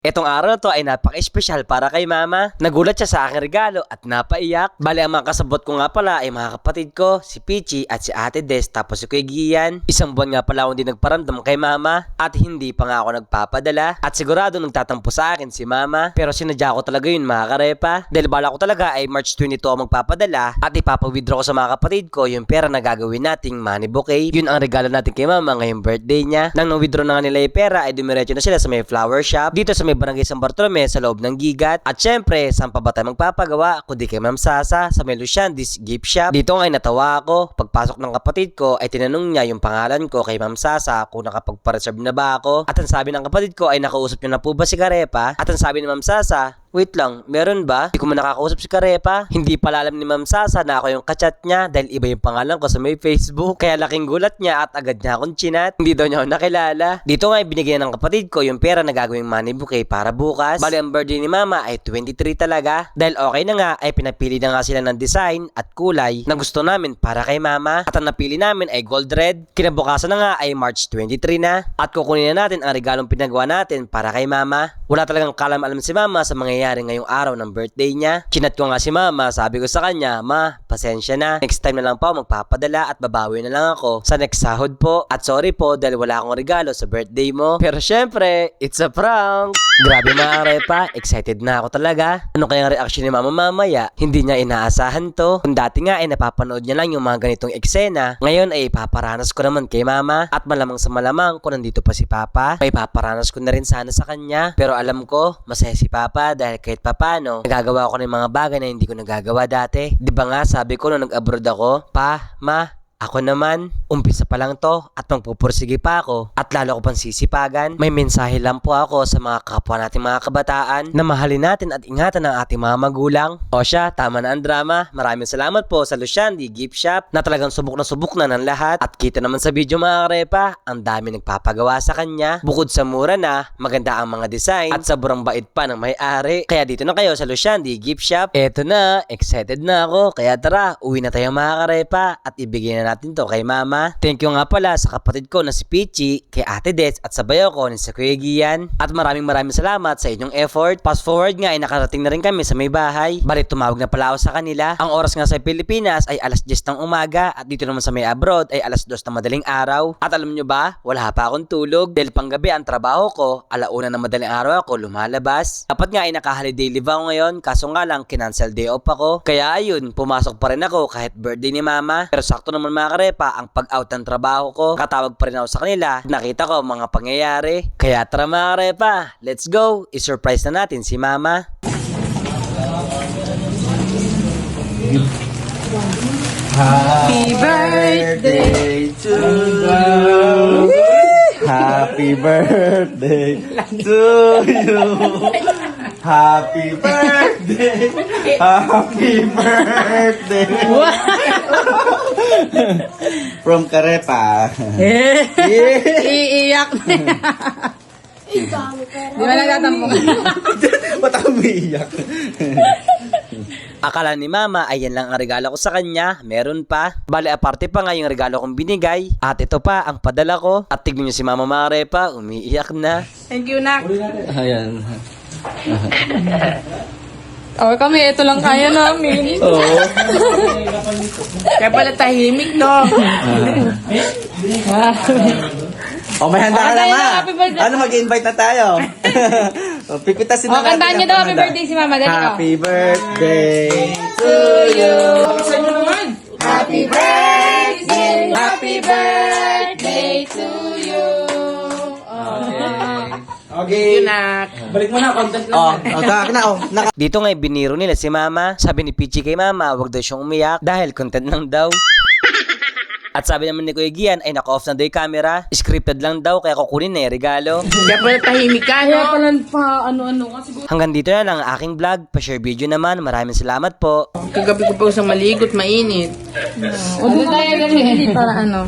Etong araw to ay napaka-espesyal para kay mama. Nagulat siya sa aking regalo at napaiyak. Bali ang mga kasabot ko nga pala ay mga kapatid ko, si Pichi at si Ate Des tapos si Kuya Gian. Isang buwan nga pala akong hindi nagparamdam kay mama at hindi pa nga ako nagpapadala. At sigurado nagtatampo sa akin si mama. Pero sinadya ko talaga yun mga karepa. Dahil bala ko talaga ay March 22 ako magpapadala at ipapawithdraw ko sa mga kapatid ko yung pera na gagawin nating money bouquet. Yun ang regalo natin kay mama ngayong birthday niya. Nang na-withdraw na nga nila yung pera ay dumiretso na sila sa may flower shop. Dito sa may barangay San Bartolome sa loob ng Gigat. At syempre, saan pa ba tayo magpapagawa kundi kay Ma'am Sasa sa may Luciandis gift shop. Dito ay natawa ako. Pagpasok ng kapatid ko ay tinanong niya yung pangalan ko kay Ma'am Sasa kung nakapagpa-reserve na ba ako. At ang sabi ng kapatid ko ay nakausap niyo na po ba si Karepa? At ang sabi ni Ma'am Sasa, Wait lang, meron ba? Hindi ko man nakakausap si Karepa. Hindi pala alam ni Ma'am Sasa na ako yung kachat niya dahil iba yung pangalan ko sa may Facebook. Kaya laking gulat niya at agad niya akong chinat. Hindi daw niya ako nakilala. Dito nga binigyan ng kapatid ko yung pera na gagawing money bouquet para bukas. Bali ang birthday ni Mama ay 23 talaga. Dahil okay na nga ay pinapili na nga sila ng design at kulay na gusto namin para kay Mama. At ang napili namin ay gold red. Kinabukasan na nga ay March 23 na. At kukunin na natin ang regalong pinagawa natin para kay Mama. Wala talagang kalam-alam si Mama sa mangyayari ngayong araw ng birthday niya. Chinat ko nga si Mama, sabi ko sa kanya, Ma, pasensya na. Next time na lang po magpapadala at babawi na lang ako sa next sahod po. At sorry po dahil wala akong regalo sa birthday mo. Pero syempre, it's a prank. Grabe mga repa, excited na ako talaga. Ano kayang reaction ni Mama mamaya? Hindi niya inaasahan to. Kung dati nga ay napapanood niya lang yung mga ganitong eksena, ngayon ay paparanas ko naman kay Mama. At malamang sa malamang kung nandito pa si Papa, may paparanas ko na rin sana sa kanya. Pero alam ko, masaya si Papa dahil kahit papano, nagagawa ko ng mga bagay na hindi ko nagagawa dati. Di ba nga sabi ko nung nag-abroad ako, Pa, Ma, ako naman, umpisa pa lang to at magpupursige pa ako at lalo ko pang sisipagan. May mensahe lang po ako sa mga kapwa nating mga kabataan na mahalin natin at ingatan ang ating mga magulang. O siya, tama na ang drama. Maraming salamat po sa Luciandi Gift Shop na talagang subok na subok na ng lahat. At kita naman sa video mga karepa, ang dami nagpapagawa sa kanya. Bukod sa mura na, maganda ang mga design at sobrang bait pa ng may-ari. Kaya dito na kayo sa Luciandi Gift Shop. Eto na, excited na ako. Kaya tara, uwi na tayo mga karepa at ibigay na natin to kay mama. Thank you nga pala sa kapatid ko na si Pichi, kay Ate Des at sa bayo ko ni sa Kuya Gian. At maraming maraming salamat sa inyong effort. Fast forward nga ay nakarating na rin kami sa may bahay. Bali tumawag na pala ako sa kanila. Ang oras nga sa Pilipinas ay alas 10 ng umaga at dito naman sa may abroad ay alas 2 ng madaling araw. At alam nyo ba, wala pa akong tulog dahil panggabi ang trabaho ko, alauna ng madaling araw ako lumalabas. Dapat nga ay naka-holiday leave ako ngayon kaso nga lang kinancel day off ako. Kaya ayun, pumasok pa rin ako kahit birthday ni mama. Pero sakto naman mga karepa, ang pag-out ng trabaho ko, katawag pa rin ako sa kanila. Nakita ko mga pangyayari. Kaya tara mga karepa, let's go! I-surprise na natin si mama. Happy birthday to you. Happy birthday to you. Happy birthday. Happy birthday. From Karepa. Iiyak na. Di ba nagtatampo? Ba't ako umiiyak? Akala ni mama ay yan lang ang regalo ko sa kanya, meron pa. Bale aparte pa nga yung regalo kong binigay. At ito pa ang padala ko. At tignan nyo si mama Marepa, umiiyak na. Thank you, Nak. Ayan. Oh, kami, ito lang kaya namin. Oo. Kaya pala tahimik, no? Oh, may handa ka na nga. Ano, mag-invite na tayo. oh, pipitasin na Oh, kantahan niyo daw, happy birthday si Mama. Dali, oh. Happy birthday to Okay. Yun, Nak. Balik mo na, content Oh, oh, taka na, oh. Naka- Dito nga biniro nila si mama. Sabi ni Pichi kay mama, wag daw siyang umiyak dahil content lang daw. At sabi naman ni Kuya Gian ay naka-off na daw yung camera. Scripted lang daw kaya kukunin na yung regalo. Kaya pala tahimik ka, no? Kaya pala pa, ano-ano ka siguro. Hanggang dito na lang ang aking vlog. Pa-share video naman. Maraming salamat po. Kagabi ko pa usang maligot, mainit. O, doon tayo ganun. Para ano.